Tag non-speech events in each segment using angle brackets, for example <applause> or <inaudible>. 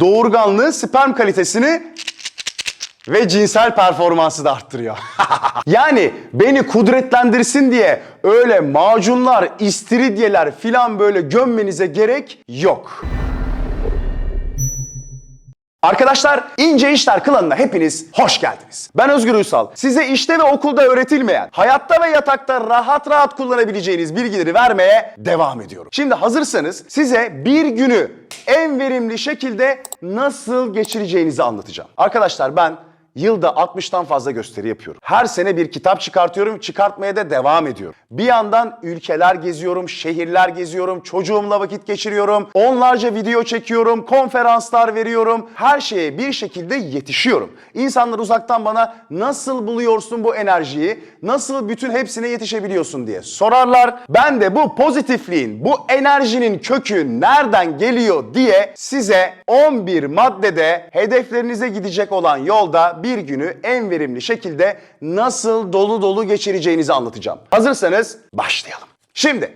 doğurganlığı, sperm kalitesini ve cinsel performansı da arttırıyor. <laughs> yani beni kudretlendirsin diye öyle macunlar, istiridyeler filan böyle gömmenize gerek yok. Arkadaşlar İnce İşler klanına hepiniz hoş geldiniz. Ben Özgür Uysal. Size işte ve okulda öğretilmeyen, hayatta ve yatakta rahat rahat kullanabileceğiniz bilgileri vermeye devam ediyorum. Şimdi hazırsanız size bir günü en verimli şekilde nasıl geçireceğinizi anlatacağım. Arkadaşlar ben Yılda 60'tan fazla gösteri yapıyorum. Her sene bir kitap çıkartıyorum, çıkartmaya da devam ediyorum. Bir yandan ülkeler geziyorum, şehirler geziyorum, çocuğumla vakit geçiriyorum, onlarca video çekiyorum, konferanslar veriyorum. Her şeye bir şekilde yetişiyorum. İnsanlar uzaktan bana nasıl buluyorsun bu enerjiyi, nasıl bütün hepsine yetişebiliyorsun diye sorarlar. Ben de bu pozitifliğin, bu enerjinin kökü nereden geliyor diye size 11 maddede hedeflerinize gidecek olan yolda bir günü en verimli şekilde nasıl dolu dolu geçireceğinizi anlatacağım. Hazırsanız başlayalım. Şimdi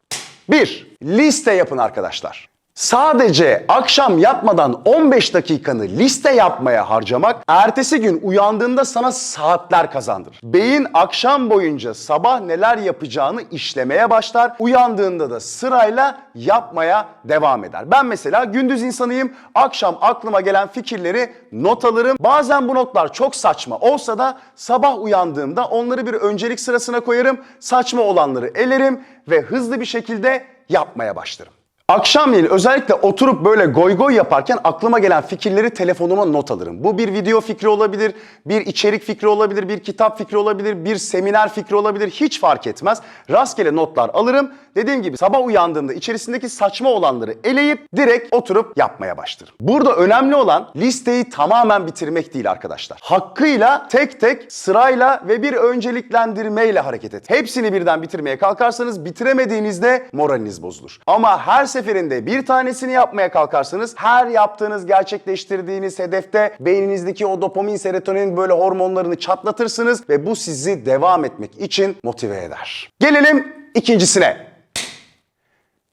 1. Liste yapın arkadaşlar. Sadece akşam yatmadan 15 dakikanı liste yapmaya harcamak ertesi gün uyandığında sana saatler kazandırır. Beyin akşam boyunca sabah neler yapacağını işlemeye başlar. Uyandığında da sırayla yapmaya devam eder. Ben mesela gündüz insanıyım. Akşam aklıma gelen fikirleri not alırım. Bazen bu notlar çok saçma olsa da sabah uyandığımda onları bir öncelik sırasına koyarım. Saçma olanları elerim ve hızlı bir şekilde yapmaya başlarım. Akşamleyin özellikle oturup böyle goy goy yaparken aklıma gelen fikirleri telefonuma not alırım. Bu bir video fikri olabilir, bir içerik fikri olabilir, bir kitap fikri olabilir, bir seminer fikri olabilir. Hiç fark etmez. Rastgele notlar alırım. Dediğim gibi sabah uyandığımda içerisindeki saçma olanları eleyip direkt oturup yapmaya başlarım. Burada önemli olan listeyi tamamen bitirmek değil arkadaşlar. Hakkıyla tek tek sırayla ve bir önceliklendirmeyle hareket et. Hepsini birden bitirmeye kalkarsanız bitiremediğinizde moraliniz bozulur. Ama her seferinde bir tanesini yapmaya kalkarsanız her yaptığınız gerçekleştirdiğiniz hedefte beyninizdeki o dopamin, serotonin böyle hormonlarını çatlatırsınız ve bu sizi devam etmek için motive eder. Gelelim ikincisine.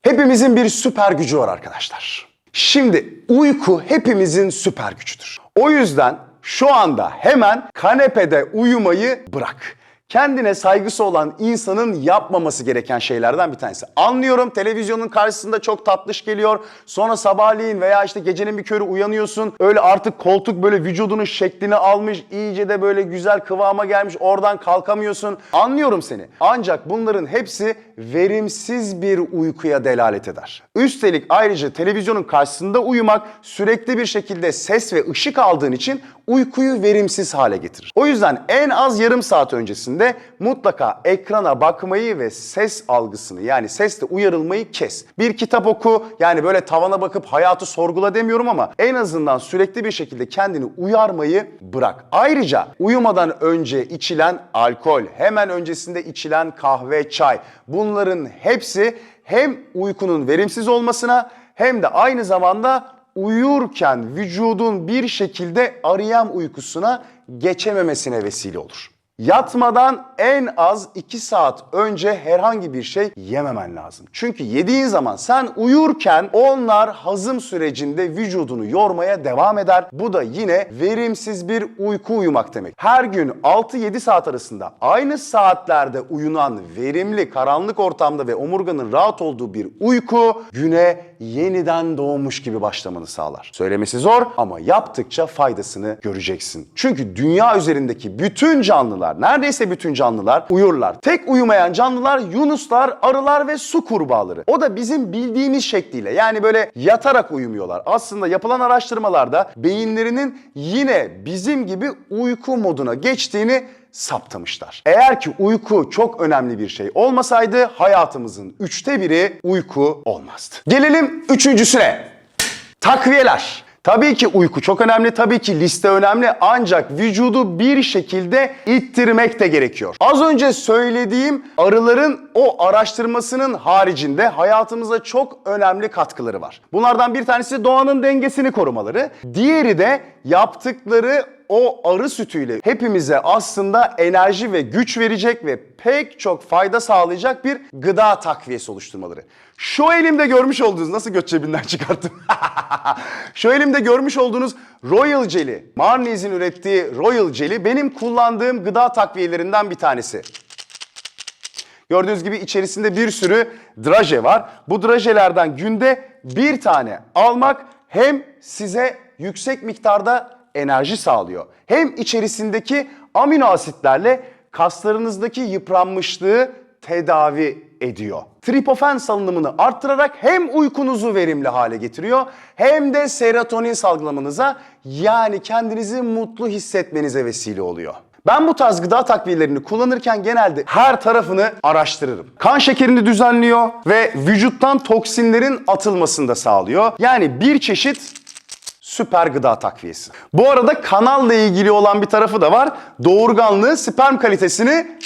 Hepimizin bir süper gücü var arkadaşlar. Şimdi uyku hepimizin süper gücüdür. O yüzden şu anda hemen kanepede uyumayı bırak. Kendine saygısı olan insanın yapmaması gereken şeylerden bir tanesi. Anlıyorum televizyonun karşısında çok tatlış geliyor. Sonra sabahleyin veya işte gecenin bir körü uyanıyorsun. Öyle artık koltuk böyle vücudunun şeklini almış. iyice de böyle güzel kıvama gelmiş. Oradan kalkamıyorsun. Anlıyorum seni. Ancak bunların hepsi verimsiz bir uykuya delalet eder. Üstelik ayrıca televizyonun karşısında uyumak sürekli bir şekilde ses ve ışık aldığın için uykuyu verimsiz hale getirir. O yüzden en az yarım saat öncesinde mutlaka ekrana bakmayı ve ses algısını yani sesle uyarılmayı kes. Bir kitap oku yani böyle tavana bakıp hayatı sorgula demiyorum ama en azından sürekli bir şekilde kendini uyarmayı bırak. Ayrıca uyumadan önce içilen alkol, hemen öncesinde içilen kahve, çay bunların hepsi hem uykunun verimsiz olmasına hem de aynı zamanda uyurken vücudun bir şekilde arayan uykusuna geçememesine vesile olur. Yatmadan en az 2 saat önce herhangi bir şey yememen lazım. Çünkü yediğin zaman sen uyurken onlar hazım sürecinde vücudunu yormaya devam eder. Bu da yine verimsiz bir uyku uyumak demek. Her gün 6-7 saat arasında aynı saatlerde uyunan verimli karanlık ortamda ve omurganın rahat olduğu bir uyku güne yeniden doğmuş gibi başlamanı sağlar. Söylemesi zor ama yaptıkça faydasını göreceksin. Çünkü dünya üzerindeki bütün canlılar, neredeyse bütün canlılar uyurlar. Tek uyumayan canlılar yunuslar, arılar ve su kurbağaları. O da bizim bildiğimiz şekliyle yani böyle yatarak uyumuyorlar. Aslında yapılan araştırmalarda beyinlerinin yine bizim gibi uyku moduna geçtiğini saptamışlar. Eğer ki uyku çok önemli bir şey olmasaydı hayatımızın üçte biri uyku olmazdı. Gelelim üçüncüsüne. Takviyeler. Tabii ki uyku çok önemli, tabii ki liste önemli ancak vücudu bir şekilde ittirmek de gerekiyor. Az önce söylediğim arıların o araştırmasının haricinde hayatımıza çok önemli katkıları var. Bunlardan bir tanesi doğanın dengesini korumaları. Diğeri de yaptıkları o arı sütüyle hepimize aslında enerji ve güç verecek ve pek çok fayda sağlayacak bir gıda takviyesi oluşturmaları. Şu elimde görmüş olduğunuz nasıl göt cebinden çıkarttım? <laughs> Şu elimde görmüş olduğunuz Royal Jelly, Marnies'in ürettiği Royal Jelly benim kullandığım gıda takviyelerinden bir tanesi. Gördüğünüz gibi içerisinde bir sürü draje var. Bu drajelerden günde bir tane almak hem size yüksek miktarda enerji sağlıyor. Hem içerisindeki amino asitlerle kaslarınızdaki yıpranmışlığı tedavi ediyor. Tripofen salınımını arttırarak hem uykunuzu verimli hale getiriyor hem de serotonin salgılamanıza yani kendinizi mutlu hissetmenize vesile oluyor. Ben bu tarz gıda takviyelerini kullanırken genelde her tarafını araştırırım. Kan şekerini düzenliyor ve vücuttan toksinlerin atılmasını da sağlıyor. Yani bir çeşit süper gıda takviyesi. Bu arada kanalla ilgili olan bir tarafı da var. Doğurganlığı, sperm kalitesini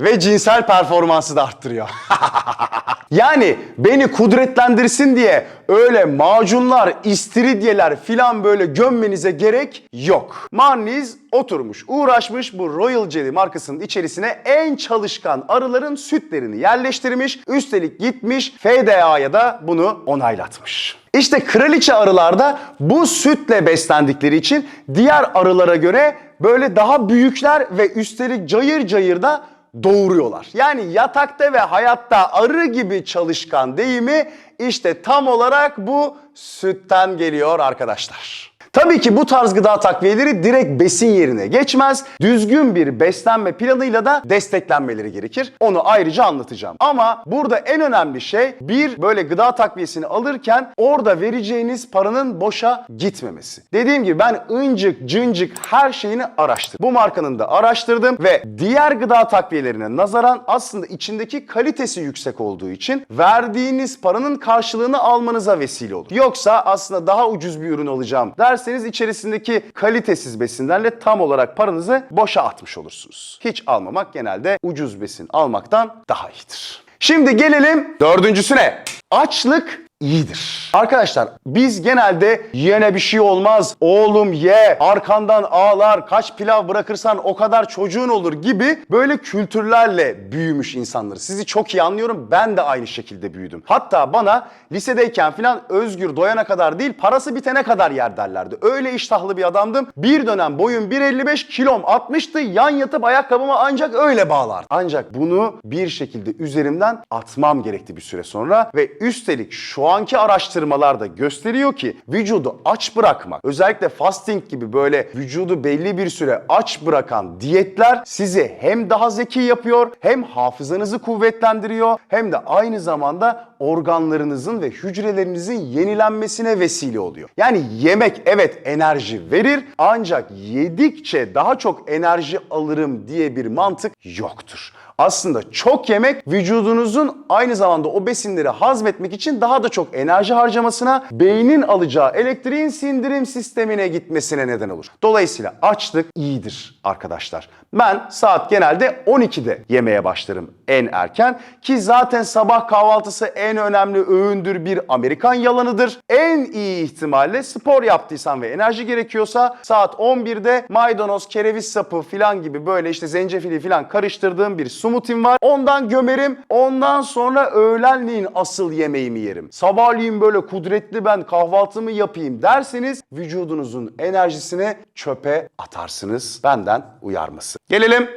ve cinsel performansı da arttırıyor. <laughs> yani beni kudretlendirsin diye öyle macunlar, istiridyeler filan böyle gömmenize gerek yok. Marniz oturmuş, uğraşmış bu Royal Jelly markasının içerisine en çalışkan arıların sütlerini yerleştirmiş. Üstelik gitmiş FDA'ya da bunu onaylatmış. İşte kraliçe arılarda bu sütle beslendikleri için diğer arılara göre böyle daha büyükler ve üstelik cayır cayır da doğuruyorlar. Yani yatakta ve hayatta arı gibi çalışkan deyimi işte tam olarak bu sütten geliyor arkadaşlar. Tabii ki bu tarz gıda takviyeleri direkt besin yerine geçmez. Düzgün bir beslenme planıyla da desteklenmeleri gerekir. Onu ayrıca anlatacağım. Ama burada en önemli şey bir böyle gıda takviyesini alırken orada vereceğiniz paranın boşa gitmemesi. Dediğim gibi ben ıncık cıncık her şeyini araştırdım. Bu markanın da araştırdım ve diğer gıda takviyelerine nazaran aslında içindeki kalitesi yüksek olduğu için verdiğiniz paranın karşılığını almanıza vesile olur. Yoksa aslında daha ucuz bir ürün alacağım derseniz içerisindeki kalitesiz besinlerle tam olarak paranızı boşa atmış olursunuz. Hiç almamak genelde ucuz besin almaktan daha iyidir. Şimdi gelelim dördüncüsüne. Açlık iyidir. Arkadaşlar biz genelde yene bir şey olmaz, oğlum ye, arkandan ağlar, kaç pilav bırakırsan o kadar çocuğun olur gibi böyle kültürlerle büyümüş insanları. Sizi çok iyi anlıyorum. Ben de aynı şekilde büyüdüm. Hatta bana lisedeyken falan özgür doyana kadar değil parası bitene kadar yer derlerdi. Öyle iştahlı bir adamdım. Bir dönem boyum 1.55 kilom 60'tı. Yan yatıp ayakkabımı ancak öyle bağlardım. Ancak bunu bir şekilde üzerimden atmam gerekti bir süre sonra ve üstelik şu anki araştırmalar da gösteriyor ki vücudu aç bırakmak, özellikle fasting gibi böyle vücudu belli bir süre aç bırakan diyetler sizi hem daha zeki yapıyor, hem hafızanızı kuvvetlendiriyor, hem de aynı zamanda organlarınızın ve hücrelerinizin yenilenmesine vesile oluyor. Yani yemek evet enerji verir ancak yedikçe daha çok enerji alırım diye bir mantık yoktur. Aslında çok yemek vücudunuzun aynı zamanda o besinleri hazmetmek için daha da çok enerji harcamasına, beynin alacağı elektriğin sindirim sistemine gitmesine neden olur. Dolayısıyla açlık iyidir arkadaşlar. Ben saat genelde 12'de yemeye başlarım en erken ki zaten sabah kahvaltısı en önemli öğündür bir Amerikan yalanıdır. En iyi ihtimalle spor yaptıysan ve enerji gerekiyorsa saat 11'de maydanoz, kereviz sapı filan gibi böyle işte zencefili filan karıştırdığım bir smoothie'm var. Ondan gömerim. Ondan sonra öğlenleyin asıl yemeğimi yerim. Sabahleyin böyle kudretli ben kahvaltımı yapayım derseniz vücudunuzun enerjisini çöpe atarsınız. Benden uyarması. Gelelim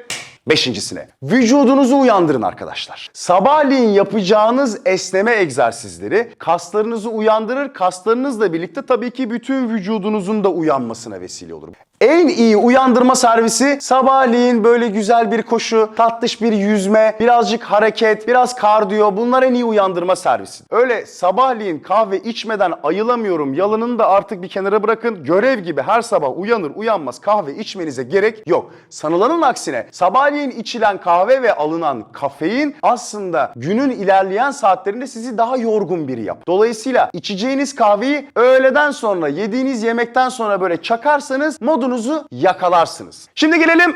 Beşincisine. Vücudunuzu uyandırın arkadaşlar. Sabahleyin yapacağınız esneme egzersizleri kaslarınızı uyandırır. Kaslarınızla birlikte tabii ki bütün vücudunuzun da uyanmasına vesile olur. En iyi uyandırma servisi sabahleyin böyle güzel bir koşu, tatlış bir yüzme, birazcık hareket, biraz kardiyo bunlar en iyi uyandırma servisi. Öyle sabahleyin kahve içmeden ayılamıyorum yalanını da artık bir kenara bırakın. Görev gibi her sabah uyanır uyanmaz kahve içmenize gerek yok. Sanılanın aksine sabahleyin içilen kahve ve alınan kafein aslında günün ilerleyen saatlerinde sizi daha yorgun biri yap. Dolayısıyla içeceğiniz kahveyi öğleden sonra yediğiniz yemekten sonra böyle çakarsanız modunuzu yakalarsınız. Şimdi gelelim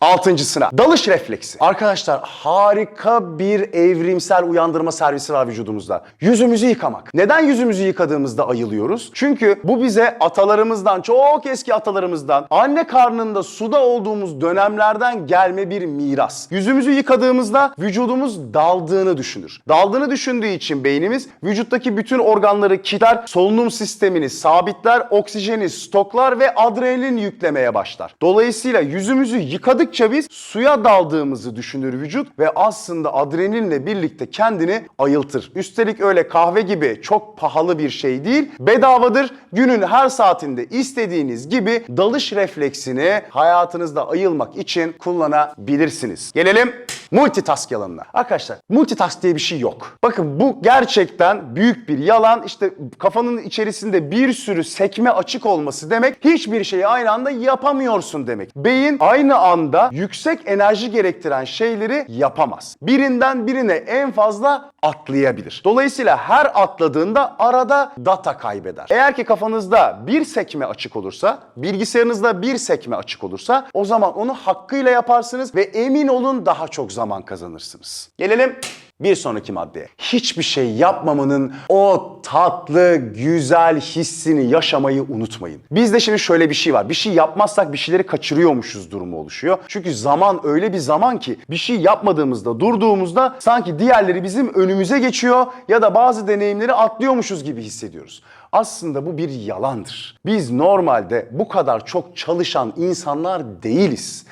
Altıncısına dalış refleksi. Arkadaşlar harika bir evrimsel uyandırma servisi var vücudumuzda. Yüzümüzü yıkamak. Neden yüzümüzü yıkadığımızda ayılıyoruz? Çünkü bu bize atalarımızdan, çok eski atalarımızdan, anne karnında suda olduğumuz dönemlerden gelme bir miras. Yüzümüzü yıkadığımızda vücudumuz daldığını düşünür. Daldığını düşündüğü için beynimiz vücuttaki bütün organları kilitler, solunum sistemini sabitler, oksijeni stoklar ve adrenalin yüklemeye başlar. Dolayısıyla yüzümüzü yıkadıkça biz suya daldığımızı düşünür vücut ve aslında adrenalinle birlikte kendini ayıltır. Üstelik öyle kahve gibi çok pahalı bir şey değil. Bedavadır. Günün her saatinde istediğiniz gibi dalış refleksini hayatınızda ayılmak için kullanabilirsiniz. Gelelim multitask yalanına. Arkadaşlar multitask diye bir şey yok. Bakın bu gerçekten büyük bir yalan. İşte kafanın içerisinde bir sürü sekme açık olması demek hiçbir şeyi aynı anda yapamıyorsun demek. Beyin aynı anda yüksek enerji gerektiren şeyleri yapamaz. Birinden birine en fazla atlayabilir. Dolayısıyla her atladığında arada data kaybeder. Eğer ki kafanızda bir sekme açık olursa, bilgisayarınızda bir sekme açık olursa o zaman onu hakkıyla yaparsınız ve emin olun daha çok zaman kazanırsınız. Gelelim bir sonraki maddeye. Hiçbir şey yapmamanın o tatlı, güzel hissini yaşamayı unutmayın. Bizde şimdi şöyle bir şey var. Bir şey yapmazsak bir şeyleri kaçırıyormuşuz durumu oluşuyor. Çünkü zaman öyle bir zaman ki bir şey yapmadığımızda, durduğumuzda sanki diğerleri bizim önümüze geçiyor ya da bazı deneyimleri atlıyormuşuz gibi hissediyoruz. Aslında bu bir yalandır. Biz normalde bu kadar çok çalışan insanlar değiliz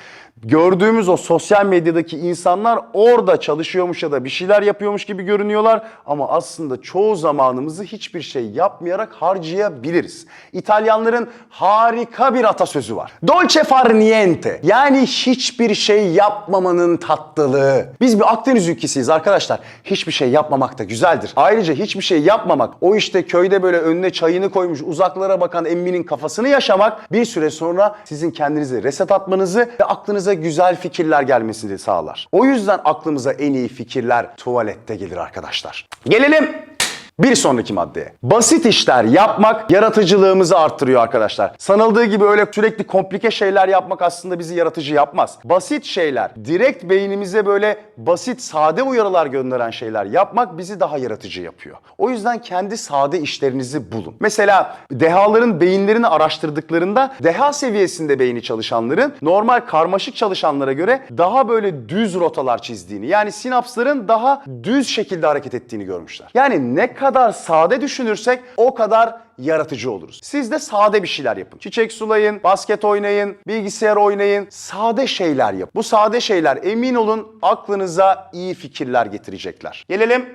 gördüğümüz o sosyal medyadaki insanlar orada çalışıyormuş ya da bir şeyler yapıyormuş gibi görünüyorlar ama aslında çoğu zamanımızı hiçbir şey yapmayarak harcayabiliriz. İtalyanların harika bir atasözü var. Dolce far niente. Yani hiçbir şey yapmamanın tatlılığı. Biz bir Akdeniz ülkesiyiz arkadaşlar. Hiçbir şey yapmamak da güzeldir. Ayrıca hiçbir şey yapmamak, o işte köyde böyle önüne çayını koymuş uzaklara bakan emminin kafasını yaşamak bir süre sonra sizin kendinize reset atmanızı ve aklınıza güzel fikirler gelmesini sağlar. O yüzden aklımıza en iyi fikirler tuvalette gelir arkadaşlar. Gelelim bir sonraki maddeye. Basit işler yapmak yaratıcılığımızı arttırıyor arkadaşlar. Sanıldığı gibi öyle sürekli komplike şeyler yapmak aslında bizi yaratıcı yapmaz. Basit şeyler, direkt beynimize böyle basit, sade uyarılar gönderen şeyler yapmak bizi daha yaratıcı yapıyor. O yüzden kendi sade işlerinizi bulun. Mesela dehaların beyinlerini araştırdıklarında deha seviyesinde beyni çalışanların normal karmaşık çalışanlara göre daha böyle düz rotalar çizdiğini yani sinapsların daha düz şekilde hareket ettiğini görmüşler. Yani ne kadar sade düşünürsek o kadar yaratıcı oluruz. Siz de sade bir şeyler yapın. Çiçek sulayın, basket oynayın, bilgisayar oynayın. Sade şeyler yapın. Bu sade şeyler emin olun aklınıza iyi fikirler getirecekler. Gelelim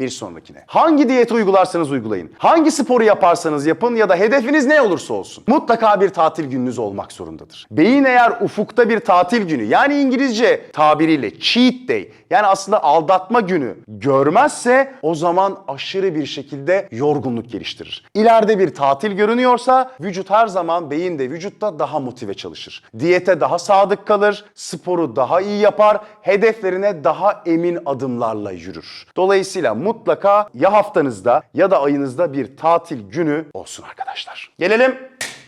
bir sonrakine. Hangi diyeti uygularsanız uygulayın. Hangi sporu yaparsanız yapın ya da hedefiniz ne olursa olsun. Mutlaka bir tatil gününüz olmak zorundadır. Beyin eğer ufukta bir tatil günü yani İngilizce tabiriyle cheat day yani aslında aldatma günü görmezse o zaman aşırı bir şekilde yorgunluk geliştirir. İleride bir tatil görünüyorsa vücut her zaman beyin de vücutta daha motive çalışır. Diyete daha sadık kalır, sporu daha iyi yapar, hedeflerine daha emin adımlarla yürür. Dolayısıyla mutlaka ya haftanızda ya da ayınızda bir tatil günü olsun arkadaşlar. Gelelim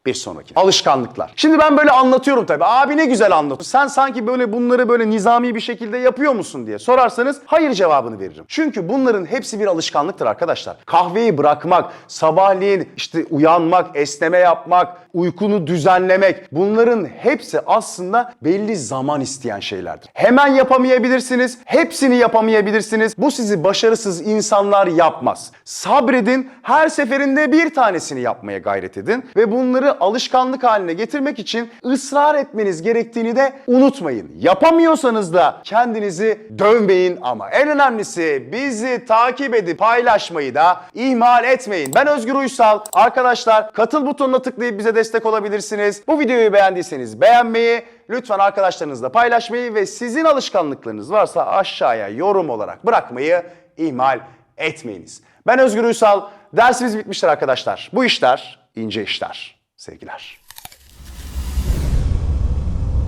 bir sonraki. Alışkanlıklar. Şimdi ben böyle anlatıyorum tabii. Abi ne güzel anlatıyorsun. Sen sanki böyle bunları böyle nizami bir şekilde yapıyor musun diye sorarsanız hayır cevabını veririm. Çünkü bunların hepsi bir alışkanlıktır arkadaşlar. Kahveyi bırakmak, sabahleyin işte uyanmak, esneme yapmak, uykunu düzenlemek bunların hepsi aslında belli zaman isteyen şeylerdir. Hemen yapamayabilirsiniz, hepsini yapamayabilirsiniz. Bu sizi başarısız insanlar yapmaz. Sabredin, her seferinde bir tanesini yapmaya gayret edin ve alışkanlık haline getirmek için ısrar etmeniz gerektiğini de unutmayın. Yapamıyorsanız da kendinizi dövmeyin ama en önemlisi bizi takip edip paylaşmayı da ihmal etmeyin. Ben Özgür Uysal. Arkadaşlar katıl butonuna tıklayıp bize destek olabilirsiniz. Bu videoyu beğendiyseniz beğenmeyi, lütfen arkadaşlarınızla paylaşmayı ve sizin alışkanlıklarınız varsa aşağıya yorum olarak bırakmayı ihmal etmeyiniz. Ben Özgür Uysal. Dersimiz bitmiştir arkadaşlar. Bu işler ince işler. Sevgiler.